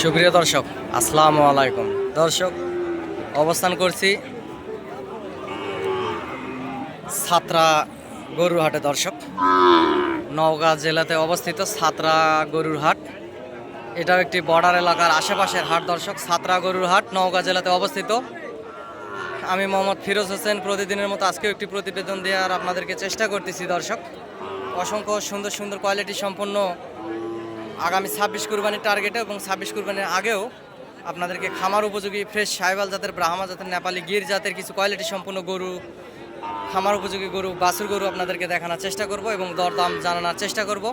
সুপ্রিয় দর্শক, আসসালামু আলাইকুম। দর্শক, অবস্থান করছি ছাত্রা গরুর হাটে দর্শক, নওগাঁ জেলাতে অবস্থিত ছাত্রা গরুর হাট এটাও একটি বর্ডার এলাকার আশেপাশের হাট। দর্শক, ছাত্রা গরুর হাট নওগাঁ জেলাতে অবস্থিত। আমি মোহাম্মদ ফিরোজ হোসেন। প্রতিদিনের মতো আজকেও একটি প্রতিবেদন দেওয়ার আপনাদেরকে চেষ্টা করতেছি। দর্শক, অসংখ্য সুন্দর সুন্দর কোয়ালিটি সম্পন্ন আগামী ছাব্বিশ কুরবানির টার্গেটে এবং ছাব্বিশ কুরবানির আগেও আপনাদেরকে খামার উপযোগী ফ্রেশ সাইবাল জাতের, ব্রাহ্মা জাতের, নেপালি গির জাতের কিছু কোয়ালিটি সম্পূর্ণ গরু, খামার উপযোগী গরু, বাছুর গরু আপনাদেরকে দেখানোর চেষ্টা করব এবং দরদাম জানানোর চেষ্টা করব।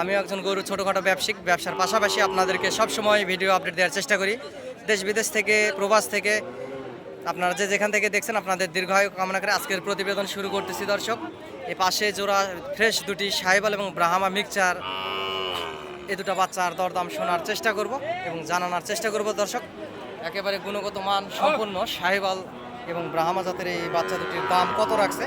আমিও একজন গরু, ছোটোখাটো ব্যবসায়িক ব্যবসার পাশাপাশি আপনাদেরকে সবসময় ভিডিও আপডেট দেওয়ার চেষ্টা করি। দেশ বিদেশ থেকে, প্রবাস থেকে, আপনারা যে যেখান থেকে দেখছেন আপনাদের দীর্ঘায়ু কামনা করে আজকের প্রতিবেদন শুরু করতেছি দর্শক। এ পাশে জোড়া ফ্রেশ দুটি সাহেবাল এবং ব্রাহ্মা মিক্সচার এ দুটো বাচ্চার দরদাম শোনার চেষ্টা করব এবং জানানোর চেষ্টা করব, দর্শক। একেবারে গুণগত মান সম্পন্ন সাহেবাল এবং ব্রাহ্মা জাতের এই বাচ্চা দুটির দাম কত রাখছে,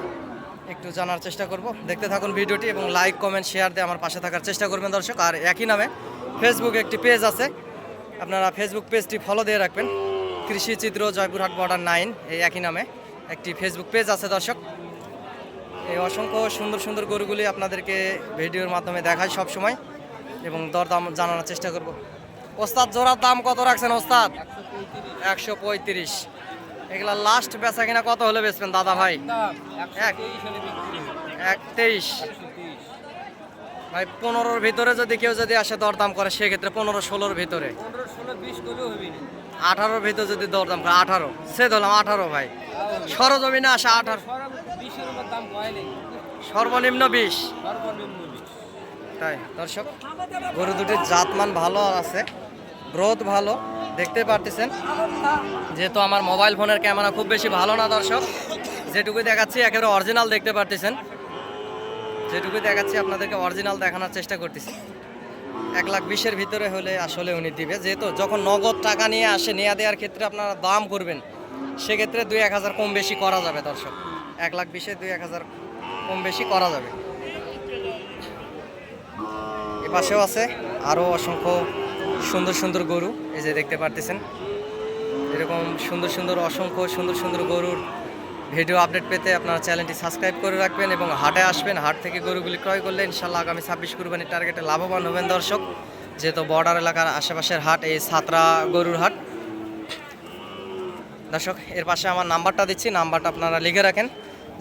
একটু জানার চেষ্টা করব। দেখতে থাকুন ভিডিওটি এবং লাইক কমেন্ট শেয়ার দিয়ে আমার পাশে থাকার চেষ্টা করবেন, দর্শক। আর একই নামে ফেসবুকে একটি পেজ আছে। আপনারা ফেসবুক পেজটি ফলো দিয়ে রাখবেন। কৃষি চিত্র, জয়পুরহাট বর্ডার নাইন এই একই নামে একটি ফেসবুক পেজ আছে, দর্শক। এই অসংখ্য সুন্দর সুন্দর গরুগুলি আপনাদেরকে ভিডিওর মাধ্যমে দেখায় সব সময় এবং দরদাম জানানোর চেষ্টা করব। ওস্তাদ, জোড়ার দাম কত রাখছেন ওস্তাদ? একশো পঁয়ত্রিশ। এগুলা লাস্ট বেচা কিনা কত হলে বেচবেন দাদা ভাই? এক তেইশ ভাই, পনেরোর ভিতরে যদি কেউ যদি আসে দরদাম করে, সেক্ষেত্রে পনেরো ষোলোর ভিতরে। আঠারোর ভিতরে যদি দরদাম করে, আঠারো। সে ধরলাম আঠারো ভাই। সরজমিনে আসে আঠারো। সর্বনিম্ন বিশ। তাই, দর্শক, গরু দুটির জাতমান ভালো আছে, গ্রোথ ভালো, দেখতে পারতেছেন। যেহেতু আমার মোবাইল ফোনের ক্যামেরা খুব বেশি ভালো না, দর্শক যেটুকু দেখাচ্ছি একেবারে অরিজিনাল দেখতে পারতেছেন। যেটুকু দেখাচ্ছি আপনাদেরকে অরিজিনাল দেখানোর চেষ্টা করতেছি। এক লাখ বিশের ভিতরে হলে আসলে উনি দিবে। যেহেতু যখন নগদ টাকা নিয়ে আসে নেওয়া দেওয়ার ক্ষেত্রে আপনারা দাম করবেন, সেক্ষেত্রে দুই এক হাজার কম বেশি করা যাবে, দর্শক। এক লাখ বিশে দুই এক হাজার কম বেশি করা যাবে। এ পাশেও আছে আরও অসংখ্য সুন্দর সুন্দর গরু, এই যে দেখতে পারতেছেন। এরকম সুন্দর সুন্দর, অসংখ্য সুন্দর সুন্দর গরুর ভিডিও আপডেট পেতে আপনারা চ্যানেলটি সাবস্ক্রাইব করে রাখবেন এবং হাটে আসবেন। হাট থেকে গরুগুলি ক্রয় করলে ইনশাল্লাহ আগামী ছাব্বিশ কুরবানির টার্গেটে লাভবান হবেন দর্শক। যেহেতু বর্ডার এলাকার আশেপাশের হাট, এই সাতরা গরুর হাট। দর্শক, এর পাশে আমার নাম্বারটা দিচ্ছি, নাম্বারটা আপনারা লিখে রাখেন।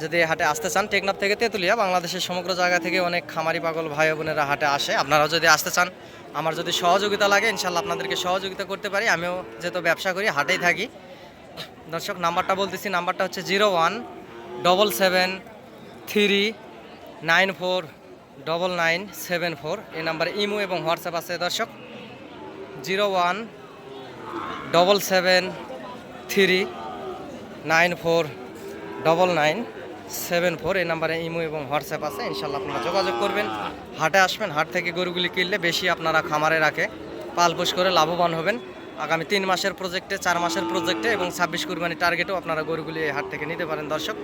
যদি হাটে আসতে চান, টেকনাফ থেকে তেঁতুলিয়া, বাংলাদেশের সমগ্র জায়গা থেকে অনেক খামারি পাগল ভাই বোনেরা হাটে আসে। আপনারাও যদি আসতে চান, আমার যদি সহযোগিতা লাগে, ইনশাল্লাহ আপনাদেরকে সহযোগিতা করতে পারি। আমিও যেহেতু ব্যবসা করি, হাটেই থাকি। দর্শক, নাম্বারটা বলতেছি, নাম্বারটা হচ্ছে zero one double seven three nine four double nine seven four. এই নাম্বারে ইমো এবং হোয়াটসঅ্যাপ আছে দর্শক। Zero one double seven three nine four double nine seven four এই নাম্বারে ইমো এবং হোয়াটসঅ্যাপ আছে ইনশাল্লাহ আপনারা যোগাযোগ করবেন। হাটে আসবেন, হাট থেকে গরুগুলি কিনলে বেশি আপনারা খামারে রাখে। পালপোষ করে লাভবান হবেন। আগামী তিন মাসের প্রজেক্টে চার মাসের প্রজেক্টে এবং ছাব্বিশ কুরবানি টার্গেটেও আপনারা গরুগুলি এই হাট থেকে নিতে পারেন, দর্শক।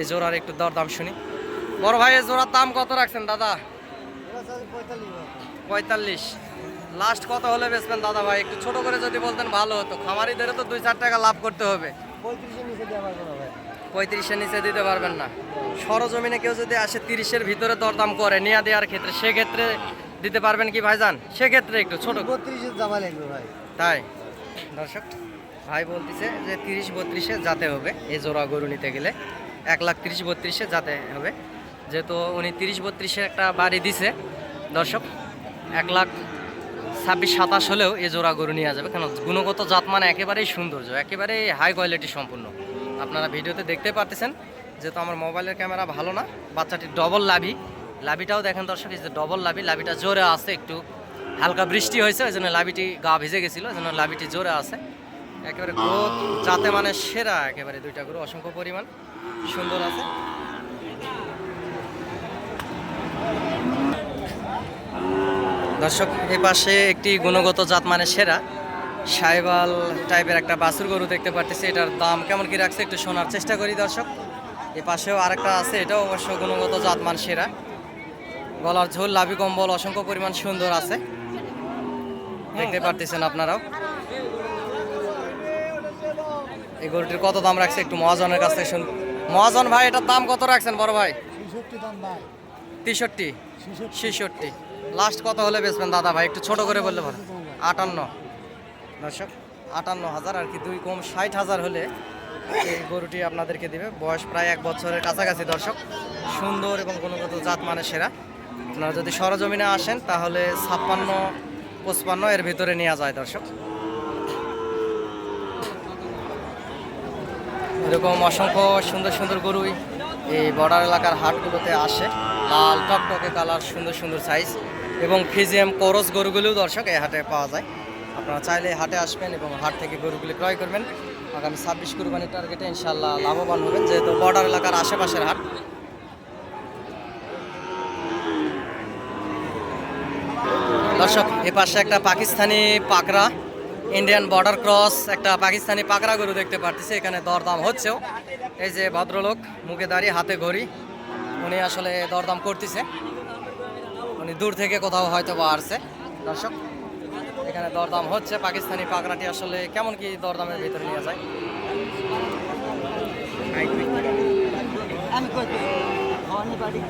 এই জোড়ার একটু দরদাম শুনি। বড় ভাই, এই জোড়ার দাম কত রাখছেন, দাদা? পঁয়তাল্লিশ। লাস্ট কত হলে বেচবেন, দাদা ভাই? একটু ছোট করে যদি বলতেন, ভালো হতো। খামারিদেরও তো দুই চার টাকা লাভ করতে হবে। পঁয়ত্রিশের নিচে দিতে পারবেন না। সরজমিনে কেউ যদি আসে তিরিশের ভিতরে দরদাম করে নিয়ে দেওয়ার ক্ষেত্রে সেক্ষেত্রে দিতে পারবেন কি ভাইজান? সেক্ষেত্রে একটু ছোট। বত্রিশের জামা লাগবে ভাই। তাই? দর্শক ভাই বলতেছে যে তিরিশ বত্রিশে যাতে হবে এই জোড়া গরু নিতে গেলে এক লাখ তিরিশ বত্রিশে যাতে হবে। যেহেতু উনি তিরিশ বত্রিশে একটা বাড়ি দিছে দর্শক এক লাখ ছাব্বিশ সাতাশ হলেও এই জোড়া গরু নিয়ে যাবে। কেন? গুণগত জাতমান একেবারেই সৌন্দর্য একেবারেই হাই কোয়ালিটি সম্পূর্ণ। আপনারা ভিডিওতে দেখতে পারতেছেন যেহেতু আমার মোবাইলের ক্যামেরা ভালো না, বাচ্চাটি ডবল লাভি। লাভিটাও দেখেন দর্শক, এই যে ডবল লাভি, লাভিটা জোরে আছে একটু। হালকা বৃষ্টি হয়েছে, ওই জন্য লাভিটি গা ভিজে গেছিল, ওই জন্য লাভিটি জোরে আছে। একেবারে গ্রোথ যাতে মানে সেরা একেবারে দুইটা গরু, অসংখ্য পরিমাণ। সুন্দর আছে। দর্শক, এ পাশে একটি গুণগত জাত মানে সেরা। সাইবাল টাইপের একটা বাছুর গরু দেখতে পারতেছি এটার দাম কেমন কি রাখছে একটু শোনার চেষ্টা করি দর্শক। এ পাশেও আরেকটা আছে এটাও অবশ্য গুণগত জাত মান সেরা। গলার ঝোল লাভি কম্বল অসংখ্য পরিমাণ সুন্দর আছে। দেখতে পারতেছেন আপনারাও। এই গরুটির কত দাম রাখছে একটু মহাজনের কাছ থেকে শুন মহাজন ভাই এটার দাম কত রাখছেন বড় ভাই? তেষট্টি। ছেষট্টি। লাস্ট কত হলে বেচবেন দাদা ভাই? একটু ছোট করে বললে ভালো। আটান্ন। দর্শক আটান্ন হাজার আর কি, দুই কম ষাট হাজার হলে এই গরুটি আপনাদেরকে দিবে। বয়স প্রায় এক বছরের কাছাকাছি দর্শক। সুন্দর এবং গুণগত জাত মানে সেরা। আপনারা যদি সরজমিনে আসেন, তাহলে ছাপ্পান্ন, পঁচপান্ন এর ভিতরে নেওয়া যায় দর্শক। এরকম অসংখ্য সুন্দর সুন্দর গরুই এই বর্ডার এলাকার হাটগুলোতে আসে। লাল টকটকে কালার, সুন্দর সুন্দর সাইজ এবং ফিজিএম করস গরুগুলিও দর্শক এই হাটে পাওয়া যায়। আপনারা চাইলে হাটে আসবেন এবং হাট থেকে গরুগুলি ক্রয় করবেন। আগামী ছাব্বিশ কুরবানির টার্গেটে ইনশাল্লাহ লাভবান হবেন, যেহেতু বর্ডার এলাকার আশেপাশের হাট। দর্শক, এ পাশে একটা পাকিস্তানি পাকড়া, ইন্ডিয়ান বর্ডার ক্রস, একটা পাকিস্তানি পাকড়া গরু দেখতে পারতেছি, এখানে দরদাম হচ্ছেও। এই যে ভদ্রলোক, মুখে দাঁড়িয়ে হাতে ঘড়ি, উনি আসলে দরদাম করতেছে। উনি দূর থেকে কোথাও হয়তো বা আসছে। দর্শক এখানে দরদাম হচ্ছে। পাকিস্তানি পাকড়াটি আসলে কেমন কি দরদামের ভিতরে নিয়ে যায়? আমি বাড়ি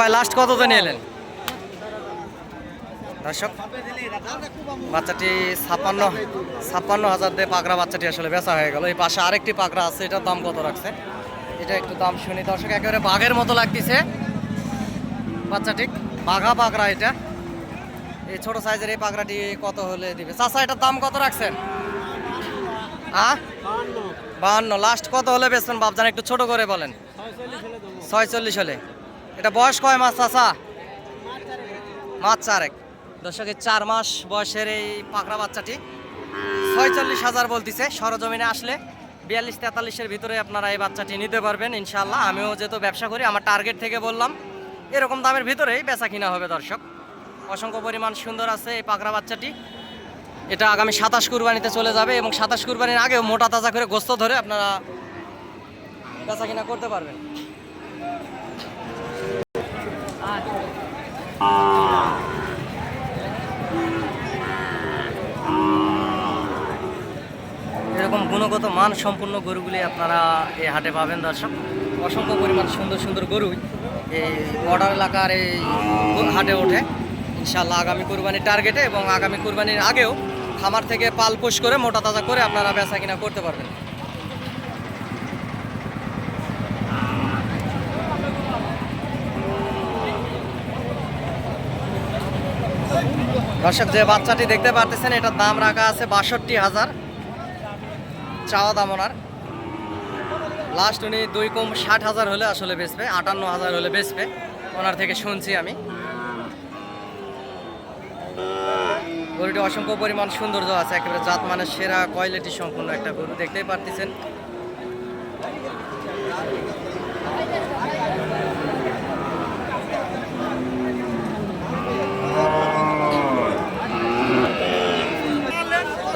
ভাই লাস্ট কত নিয়ে এলেন দর্শক বাচ্চাটি ছাপ্পান্ন ছাপ্পান্ন হাজার দিয়ে পাকড়া বাচ্চাটি আসলে বেচা হয়ে গেল। এই পাশে আরেকটি পাকড়া আছে এটার দাম কত রাখছে? এটা একটু দাম শুনি। দর্শক একেবারে বাঘের মতো লাগতেছে। বাচ্চাটি বাঘা পাকড়া এটা। এই ছোট সাইজের এই পাকড়াটি কত হলে দিবে? চাচা, এটার দাম কত রাখছেন? হ্যাঁ বাহান্ন। লাস্ট কত হলে বেচবেন বাপজান? একটু ছোট করে বলেন। ছয়চল্লিশ হলে। এটা বয়স কয় মাস চাচা? মাস চারেক। দর্শকের চার মাস বয়সের এই পাকড়া বাচ্চাটি ছয়চল্লিশ হাজার বলতিছে। সরজমিনে আসলে বিয়াল্লিশ তেতাল্লিশের ভিতরে আপনারা এই বাচ্চাটি নিতে পারবেন ইনশাল্লাহ আমিও যেহেতু ব্যবসা করি, আমার টার্গেট থেকে বললাম। এরকম দামের ভিতরেই বেচা কিনা হবে, দর্শক। অসংখ্য পরিমাণ সুন্দর আছে এই পাকড়া বাচ্চাটি। এটা আগামী সাতাশ কুরবানিতে চলে যাবে এবং সাতাশ কুরবানির আগেও মোটা তাজা করে গোস্ত ধরে আপনারা বেচা কিনা করতে পারবেন। এরকম গুণগত মান সম্পূর্ণ গরুগুলি আপনারা এই হাটে পাবেন, দর্শক। অসংখ্য পরিমাণ সুন্দর সুন্দর গরুই এই বর্ডার এলাকার এই হাটে ওঠে। ইনশাল্লাহ আগামী কুরবানির টার্গেটে এবং আগামী কুরবানির আগেও খামার থেকে পাল পোষ করে, মোটা তাজা করে আপনারা বেচা কিনা করতে পারবেন। দর্শক, যে বাচ্চাটি দেখতে পারতেছেন, এটার দাম রাখা আছে বাষট্টি হাজার। চাওয়া দাম ওনার। লাস্ট উনি দুই কম ষাট হাজার হলে আসলে বেচবে, আটান্ন হাজার হলে বেচবে। ওনার থেকে শুনছি আমি। গরুটি অসংখ্য পরিমাণ সৌন্দর্য আছে, একেবারে জাত মানে সেরা কোয়ালিটি সম্পূর্ণ একটা গরু, দেখতেই পারতেছেন।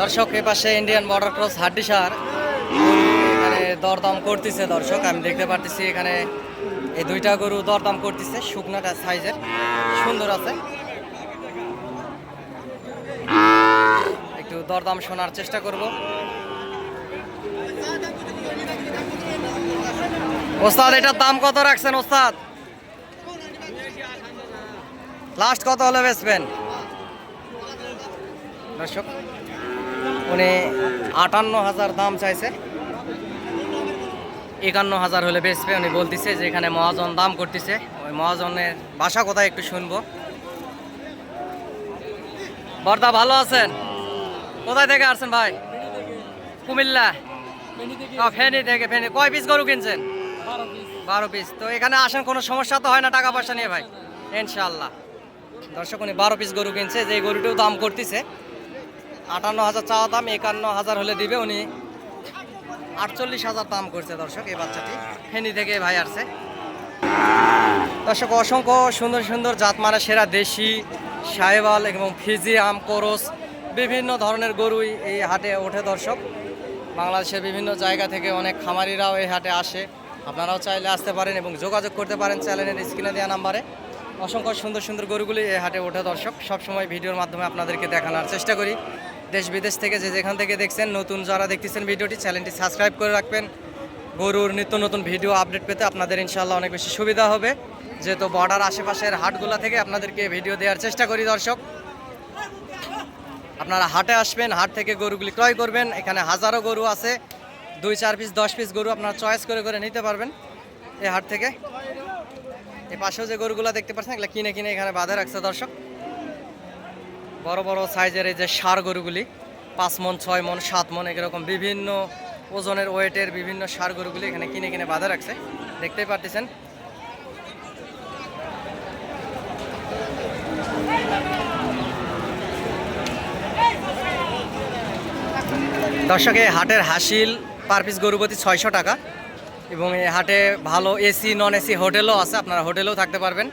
দর্শক এ পাশে ইন্ডিয়ান বর্ডার ক্রস হাড্ডিসার। দরদাম করতেছে দর্শক, আমি দেখতে পারতেছি এখানে এই দুইটা গরু দরদাম করতেছে, শুকনাটা সাইজের, সুন্দর আছে। একটু দরদাম শোনার চেষ্টা করব। ওস্তাদ, এটার দাম কত রাখছেন ওস্তাদ? লাস্ট কত হলে বেচবেন? দর্শক, উনি আটান্ন হাজার দাম চাইছে। একান্ন হাজার হলে বেচবে উনি বলতেছে যে এখানে মহাজন দাম করতেছে। ওই মহাজনের বাসা কোথায় একটু শুনব। বর্দা, ভালো আছেন? কোথায় থেকে আসছেন ভাই? কুমিল্লা? ফেনি থেকে, ফেনী। কয় পিস গরু কিনছেন? বারো পিস তো এখানে আসেন, কোনো সমস্যা তো হয় না টাকা পয়সা নিয়ে ভাই? ইনশাল্লাহ দর্শক, উনি বারো পিস গরু কিনছে, যে গরুটিও দাম করতেছে। আটান্ন হাজার চাওয়া দাম, একান্ন হাজার হলে দিবে উনি। আটচল্লিশ হাজার দাম করছে দর্শক এই বাচ্চাটি। ফেনি থেকে ভাই আসছে। দর্শক, অসংখ্য সুন্দর সুন্দর জাত মানে সেরা দেশি সাহেবাল এবং ফিজিয়াম কোরস, বিভিন্ন ধরনের গরুই এই হাটে ওঠে দর্শক। বাংলাদেশের বিভিন্ন জায়গা থেকে অনেক খামারিরাও এই হাটে আসে। আপনারাও চাইলে আসতে পারেন এবং যোগাযোগ করতে পারেন চ্যানেলের স্ক্রিনে দেওয়া নাম্বারে। অসংখ্য সুন্দর সুন্দর গরুগুলি এই হাটে ওঠে দর্শক। সবসময় ভিডিওর মাধ্যমে আপনাদেরকে দেখানোর চেষ্টা করি। দেশ বিদেশ থেকে যে যেখান থেকে দেখছেন, নতুন যারা দেখতেছেন ভিডিওটি, চ্যানেলটি সাবস্ক্রাইব করে রাখবেন। গরুর নিত্য নতুন ভিডিও আপডেট পেতে আপনাদের ইনশাল্লাহ অনেক বেশি সুবিধা হবে। যেহেতু বর্ডার আশেপাশের হাটগুলো থেকে আপনাদেরকে ভিডিও দেওয়ার চেষ্টা করি, দর্শক। আপনারা হাটে আসবেন, হাট থেকে গরুগুলি ক্রয় করবেন। এখানে হাজারো গরু আছে। দুই, চার পিস, দশ পিস গরু আপনারা চয়েস করে করে নিতে পারবেন এই হাট থেকে। এই পাশেও যে গরুগুলো দেখতে পাচ্ছেন, এগুলো কিনে কিনে এখানে বাঁধে রাখছে, দর্শক। বড় বড় সাইজের এই যে সার গরুগুলি, পাঁচ মন, ছয় মন, সাত মন এরকম বিভিন্ন ওজনের ওয়েটের বিভিন্ন সার গরুগুলি এখানে কিনে কিনে বাঁধে রাখছে। দেখতেই পারতেছেন। দর্শকে হাটের হাসিল পার পিস গরুপতি ছয়শো টাকা এবং এই হাটে ভালো এসি, নন এসি হোটেলও আছে, আপনারা হোটেলেও থাকতে পারবেন।